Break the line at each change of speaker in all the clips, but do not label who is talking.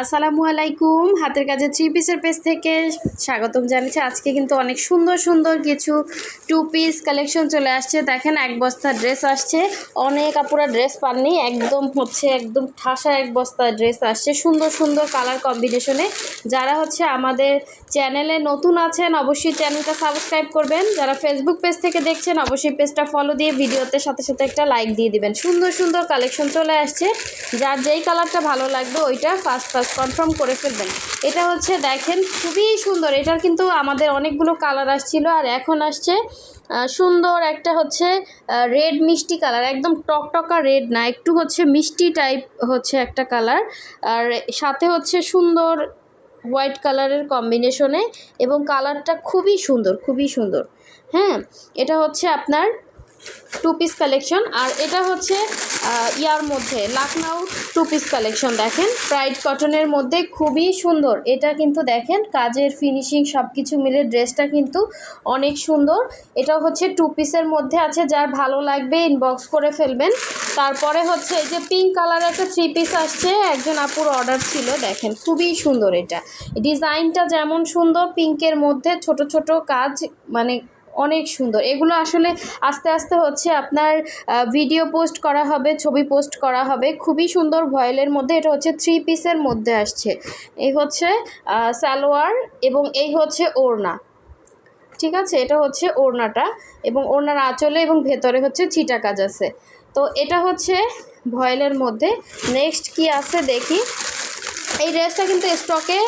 আসসালামু আলাইকুম। হাতের কাজে থ্রি পিসের পেজ থেকে স্বাগতম জানাচ্ছি। আজকে কিন্তু অনেক সুন্দর সুন্দর কিছু টু পিস কালেকশন চলে আসছে। দেখেন এক বস্তা ড্রেস আসছে। অনেক আপুরা ড্রেস পাননি। একদম হচ্ছে, একদম ঠাসা এক বস্তা ড্রেস আসছে। সুন্দর সুন্দর কালার কম্বিনেশনে যারা হচ্ছে আমাদের চ্যানেলে নতুন আছেন, অবশ্যই চ্যানেলটা সাবস্ক্রাইব করবেন। যারা ফেসবুক পেজ থেকে দেখছেন, অবশ্যই পেজটা ফলো দিয়ে ভিডিওতে সাথে সাথে একটা লাইক দিয়ে দিবেন। সুন্দর সুন্দর কালেকশন চলে আসছে। যার যেই কালারটা ভালো লাগবে, ওইটা ফার্স্ট ফার্স্ট কনফার্ম করে ফেলবেন। এটা হচ্ছে দেখেন, খুবই সুন্দর। এটার কিন্তু আমাদের অনেকগুলো কালার আসছিল আর এখন আসছে সুন্দর একটা হচ্ছে রেড মিষ্টি কালার একদম টকটকা রেড না, একটু হচ্ছে মিষ্টি টাইপ হচ্ছে একটা কালার আর সাথে হচ্ছে সুন্দর হোয়াইট কালারের কম্বিনেশনে এবং কালারটা খুবই সুন্দর খুবই সুন্দর। হ্যাঁ এটা হচ্ছে আপনার টু পিস কালেকশন আর এটা হচ্ছে ইয়ার মধ্যে লাখনাউ টু পিস কালেকশন দেখেন। প্রাইড কটনের মধ্যে খুবই সুন্দর। এটা কিন্তু দেখেন, কাজের ফিনিশিং সব কিছু মিলে ড্রেসটা কিন্তু অনেক সুন্দর। এটা হচ্ছে টু পিসের মধ্যে আছে, যার ভালো লাগবে ইনবক্স করে ফেলবেন। তারপরে হচ্ছে এই যে পিঙ্ক কালার একটা থ্রি পিস আসছে, একজন আপুর অর্ডার ছিল, দেখেন, খুবই সুন্দর এটা। ডিজাইনটা যেমন সুন্দর পিঙ্কের মধ্যে ছোট ছোট কাজ মানে অনেক সুন্দর। এগুলো আসলে আস্তে আস্তে হচ্ছে আপনার ভিডিও পোস্ট করা হবে, ছবি পোস্ট করা হবে। খুবই সুন্দর ভয়েলের মধ্যে এটা হচ্ছে থ্রি পিসের মধ্যে আসছে। এই হচ্ছে সালোয়ার এবং এই হচ্ছে ওড়না। ঠিক আছে? এটা হচ্ছে ওড়নাটা এবং ওড়নার আঁচলে এবং ভেতরে হচ্ছে ছিটা কাজ আছে। তো এটা হচ্ছে ভয়েলের মধ্যে। নেক্সট কি আছে দেখি। এই ড্রেসটা কিন্তু স্টকে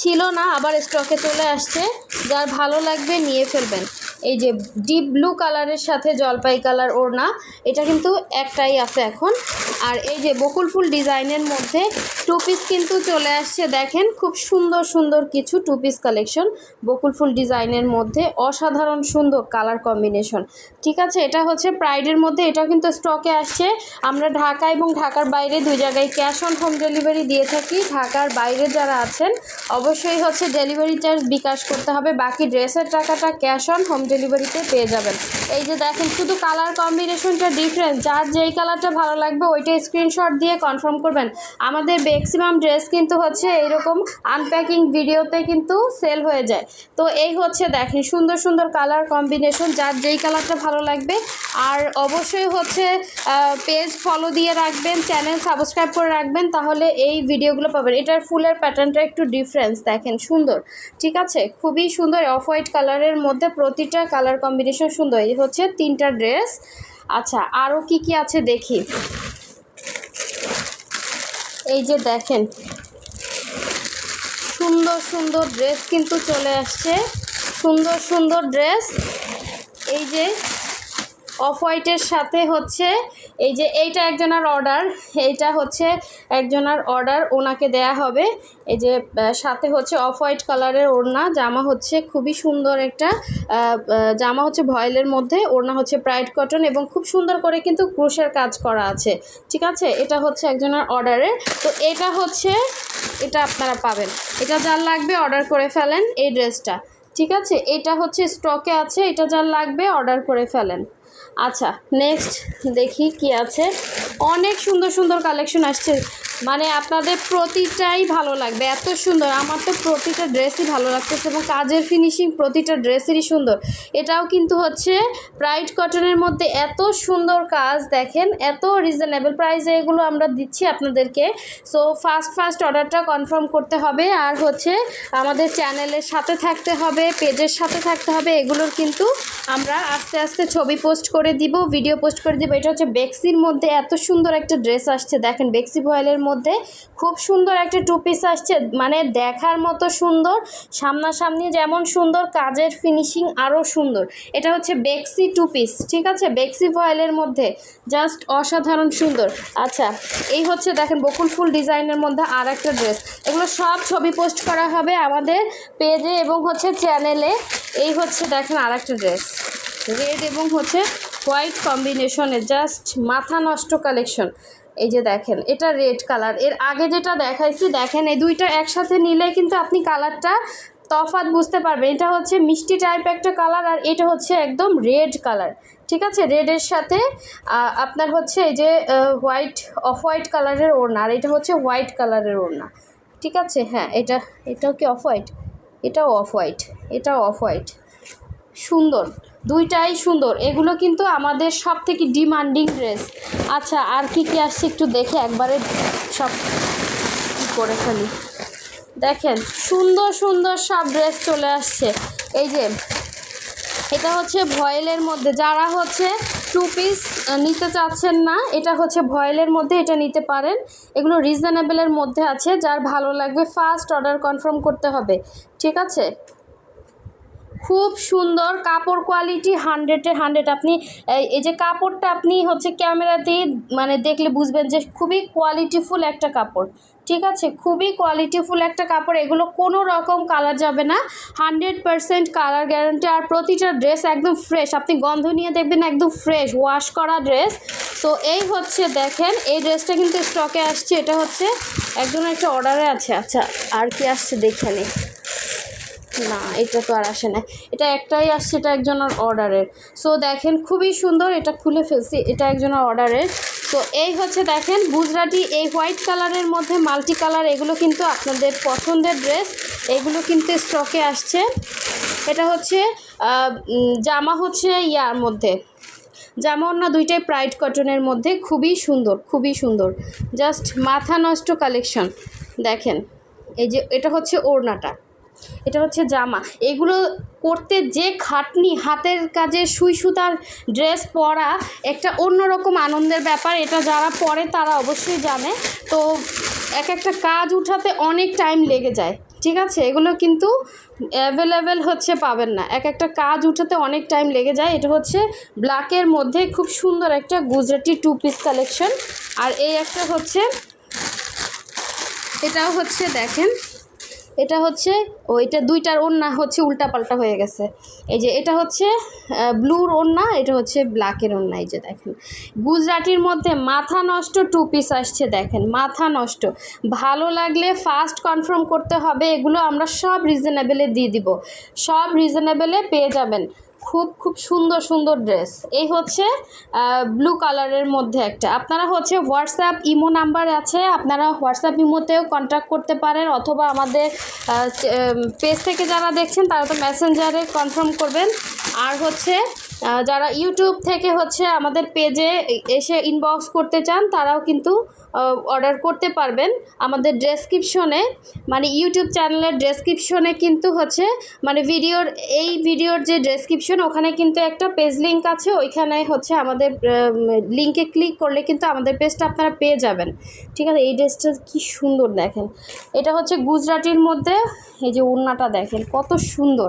ছিল না, আবার স্টকে চলে আসছে। যার ভালো লাগবে নিয়ে ফেলবেন। এই যে ডিপ ব্লু কালারের সাথে জলপাই কালার ওড়না, এটা কিন্তু একটাই আছে এখন। আর এই যে বকুল ফুল ডিজাইনের মধ্যে টু পিস কিন্তু চলে আসছে, দেখেন খুব সুন্দর সুন্দর কিছু টু পিস কালেকশন বকুল ফুল ডিজাইনের মধ্যে, অসাধারণ সুন্দর কালার কম্বিনেশন ঠিক আছে, এটা হচ্ছে প্রাইডের মধ্যে এটাও কিন্তু স্টকে আসছে। আমরা ঢাকা এবং ঢাকার বাইরে দুই জায়গায় ক্যাশ অন হোম ডেলিভারি দিয়ে থাকি। ঢাকার বাইরে যারা আছেন, অবশ্যই হচ্ছে ডেলিভারি চার্জ বিকাশ করতে হবে। বাকি ড্রেসের টাকাটা ক্যাশ অন হোম ডেলিভারিতে পেয়ে যাবেন। এই যে দেখেন, শুধু কালার কম্বিনেশনটা ডিফারেন্ট যার যেই কালারটা ভালো লাগবে ওইটা স্ক্রিনশট দিয়ে কনফার্ম করবেন। আমাদের ম্যাক্সিমাম ড্রেস কিন্তু হচ্ছে এইরকম আনপ্যাকিং ভিডিওতে কিন্তু সেল হয়ে যায়। তো এই হচ্ছে দেখেন, সুন্দর সুন্দর কালার কম্বিনেশন যার যেই কালারটা ভালো লাগবে। আর অবশ্যই হচ্ছে পেজ ফলো দিয়ে রাখবেন চ্যানেল সাবস্ক্রাইব করে রাখবেন, তাহলে এই ভিডিওগুলো পাবেন। এটার ফুলের প্যাটার্নটা একটু ডিফারেন্স দেখেন সুন্দর। ঠিক আছে? খুবই সুন্দর অফ হোয়াইট কালারের মধ্যে প্রতিটা কালার কম্বিনেশন সুন্দর। এই হচ্ছে তিনটা ড্রেস। আচ্ছা আরও কি কি আছে দেখি? এই যে দেখেন, সুন্দর সুন্দর ড্রেস কিন্তু চলে আসছে। সুন্দর সুন্দর ড্রেস। এই যে অফ হোয়াইটের সাথে হচ্ছে এই যে এইটা একজনের অর্ডার এইটা হচ্ছে একজনের অর্ডার ওনাকে দেয়া হবে। এই যে সাথে হচ্ছে অফ হোয়াইট কালারের ওড়না, জামা হচ্ছে খুবই সুন্দর একটা জামা হচ্ছে ভয়েলের মধ্যে, ওড়না হচ্ছে প্রাইড কটন এবং খুব সুন্দর করে কিন্তু ক্রুশের কাজ করা আছে। ঠিক আছে? এটা হচ্ছে একজনের অর্ডারে তো এটা হচ্ছে, এটা আপনারা পাবেন। এটা যার লাগবে অর্ডার করে ফেলেন এই ড্রেসটা ঠিক আছে? এটা হচ্ছে স্টকে আছে, এটা যার লাগবে অর্ডার করে ফেলেন। আচ্ছা নেক্সট দেখি কি আছে। অনেক সুন্দর সুন্দর কালেকশন আসছে। মানে আপনাদের প্রতিটাই ভালো লাগবে, এত সুন্দর। আমার তো প্রতিটা ড্রেসই ভালো লাগতেছে এবং কাজের ফিনিশিং প্রতিটা ড্রেসেরই সুন্দর। এটাও কিন্তু হচ্ছে প্রাইড কটনের মধ্যে এত সুন্দর কাজ দেখেন, এত রিজনেবল প্রাইসে এগুলো আমরা দিচ্ছি আপনাদেরকে। সো ফার্স্ট ফার্স্ট অর্ডারটা কনফার্ম করতে হবে আর হচ্ছে আমাদের চ্যানেলের সাথে থাকতে হবে পেজের সাথে থাকতে হবে, এগুলোর কিন্তু আমরা আস্তে আস্তে ছবি পোস্ট করে দিব ভিডিও পোস্ট করে দিব। এটা হচ্ছে বেক্সির মধ্যে এত সুন্দর একটা ড্রেস আসছে, দেখেন বেক্সি ভয়েলের মধ্যে খুব সুন্দর একটা টু পিস আসছে। মানে দেখার মতো সুন্দর, সামনাসামনি যেমন সুন্দর, কাজের ফিনিশিং আরও সুন্দর। এটা হচ্ছে বেক্সি টু পিস ঠিক আছে? বেক্সি ভয়েলের মধ্যে জাস্ট অসাধারণ সুন্দর। আচ্ছা এই হচ্ছে দেখেন বকুল ফুল ডিজাইনের মধ্যে আর একটা ড্রেস এগুলো সব ছবি পোস্ট করা হবে আমাদের পেজে এবং হচ্ছে চ্যানেলে এই হচ্ছে দেখেন আর একটা ড্রেস রেড এবং হচ্ছে হোয়াইট কম্বিনেশনে জাস্ট মাথা নষ্ট কালেকশন এই যে দেখেন, এটা রেড কালারের আগে যেটা দেখাইছি, দেখেন, এই দুইটা একসাথে নিলে কিন্তু আপনি কালারটা তফাৎ বুঝতে পারবেন। এটা হচ্ছে মিষ্টি টাইপ একটা কালার আর এটা হচ্ছে একদম রেড কালার ঠিক আছে? রেডের সাথে আপনার হচ্ছে এই যে হোয়াইট অফ হোয়াইট কালারের ওড়না আর এটা হচ্ছে হোয়াইট কালারের ওড়না। ঠিক আছে? হ্যাঁ এটা, এটাও কি অফ হোয়াইট এটাও অফ হোয়াইট এটাও অফ হোয়াইট সুন্দর। দুইটাই সুন্দর। এগুলো কিন্তু আমাদের সব থেকে ডিমান্ডিং ড্রেস আচ্ছা আর কি কি আসছে একটু দেখে একবারে সব করে ফেলি। দেখেন, সুন্দর সুন্দর সব ড্রেস চলে আসছে। এই যে, এটা হচ্ছে ভয়েলের মধ্যে। যারা হচ্ছে টু পিস নিতে চাচ্ছেন না, এটা হচ্ছে ভয়েলের মধ্যে এটা নিতে পারেন। এগুলো রিজনেবলের মধ্যে আছে। যার ভালো লাগবে ফার্স্ট অর্ডার কনফার্ম করতে হবে। ঠিক আছে? খুব সুন্দর কাপড় কোয়ালিটি হান্ড্রেডে হান্ড্রেড আপনি, এই- যে কাপড়টা আপনি হচ্ছে ক্যামেরাতেই মানে দেখলে বুঝবেন যে খুবই কোয়ালিটিফুল একটা কাপড়। ঠিক আছে? খুবই কোয়ালিটিফুল একটা কাপড়। এগুলো কোনো রকম কালার যাবে না। হান্ড্রেড পারসেন্ট কালার গ্যারান্টি আর প্রতিটা ড্রেস একদম ফ্রেশ আপনি গন্ধ নিয়ে দেখবেন একদম ফ্রেশ ওয়াশ করা ড্রেস তো এই হচ্ছে দেখেন, এই ড্রেসটা কিন্তু স্টকে আসছে। এটা হচ্ছে একজন একটা অর্ডারে আছে। আচ্ছা আর কি আসছে দেখে নিই। না, এটা তো আর আসে না। এটা একটাই আসছে, এটা একজনের অর্ডারের সো দেখেন, খুবই সুন্দর, এটা খুলে ফেলছি, এটা একজনের অর্ডারের তো এই হচ্ছে, দেখেন, গুজরাটি এই হোয়াইট কালারের মধ্যে মাল্টি কালার এগুলো কিন্তু আপনাদের পছন্দের ড্রেস এগুলো কিন্তু স্টকে আসছে। এটা হচ্ছে জামা হচ্ছে ইয়ার মধ্যে। জামা না দুইটাই প্রাইড কটনের মধ্যে, খুবই সুন্দর খুবই সুন্দর। জাস্ট মাথা নষ্ট কালেকশন দেখেন। এই যে, এটা হচ্ছে ওড়নাটা। এটা হচ্ছে জামা। এগুলো করতে যে খাটনি, হাতের কাজে সুই সুতার ড্রেস পরা একটা অন্যরকম আনন্দের ব্যাপার, এটা যারা পরে তারা অবশ্যই জানে। তো এক একটা কাজ উঠাতে অনেক টাইম লেগে যায়, ঠিক আছে? এগুলো কিন্তু অ্যাভেলেবেল হচ্ছে পাবেন না। এক একটা কাজ উঠাতে অনেক টাইম লেগে যায়। এটা হচ্ছে ব্ল্যাকের মধ্যে খুব সুন্দর একটা গুজরাটি টু পিস কালেকশন। আর এই একটা হচ্ছে, এটাও হচ্ছে দেখেন এটা হচ্ছে, ও, এটা দুইটার ওড়না হচ্ছে উল্টাপাল্টা হয়ে গেছে। এই যে এটা হচ্ছে ব্লুর ওড়না, এটা হচ্ছে ব্ল্যাকের ওড়না, এই যে দেখেন। গুজরাটির মধ্যে মাথা নষ্ট টু পিস আসছে, দেখেন, মাথা নষ্ট। ভালো লাগলে ফার্স্ট কনফার্ম করতে হবে, এগুলো আমরা সব রিজনেবেলে দিয়ে দিব। সব রিজনেবেলে পেয়ে যাবেন। খুব খুব সুন্দর সুন্দর ড্রেস এই হচ্ছে ব্লু কালারের মধ্যে একটা। আপনারা হচ্ছে হোয়াটসঅ্যাপ ইমো নাম্বার আছে। আপনারা হোয়াটসঅ্যাপ ইমোতেও কন্ট্যাক্ট করতে পারেন অথবা আমাদের পেজ থেকে যারা দেখছেন, তারা তো মেসেঞ্জারে কনফার্ম করবেন। আর হচ্ছে যারা ইউটিউব থেকে হচ্ছে আমাদের পেজে এসে ইনবক্স করতে চান, তারাও কিন্তু অর্ডার করতে পারবেন। আমাদের ডেসক্রিপশনে মানে ইউটিউব চ্যানেলের ডেসক্রিপশনে কিন্তু হচ্ছে মানে ভিডিওর এই ভিডিওর যে ডেসক্রিপশন ওখানে কিন্তু একটা পেজ লিঙ্ক আছে। ওইখানে হচ্ছে আমাদের লিঙ্কে ক্লিক করলে কিন্তু আমাদের পেজটা আপনারা পেয়ে যাবেন। ঠিক আছে? এই ড্রেসটা কি সুন্দর দেখেন। এটা হচ্ছে গুজরাটির মধ্যে, এই যে ওড়নাটা দেখেন, কত সুন্দর।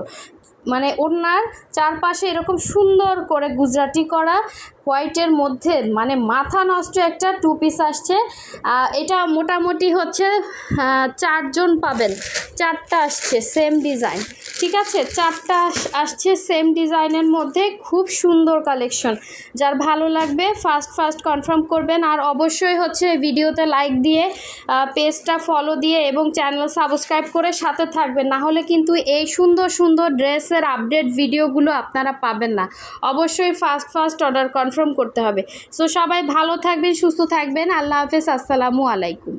মানে ওনার চারপাশে এরকম সুন্দর করে গুজরাটি করা হোয়াইটের মধ্যে মানে মাথা নষ্ট একটা টু পিস আসছে এটা মোটামুটি হচ্ছে চারজন পাবেন। চারটা আসছে সেম ডিজাইন ঠিক আছে? চারটা আসছে সেম ডিজাইনের মধ্যে, খুব সুন্দর কালেকশন যার ভালো লাগবে ফার্স্ট ফার্স্ট কনফার্ম করবেন। আর অবশ্যই হচ্ছে ভিডিওতে লাইক দিয়ে পেজটা ফলো দিয়ে এবং চ্যানেল সাবস্ক্রাইব করে সাথে থাকবেন। না হলে কিন্তু এই সুন্দর সুন্দর ড্রেসের আপডেট ভিডিওগুলো আপনারা পাবেন না। অবশ্যই ফার্স্ট ফার্স্ট অর্ডার কনফার্ম করতে হবে। সো সবাই ভালো থাকবেন, সুস্থ থাকবেন। আল্লাহ হাফেজ, আসসালামু আলাইকুম।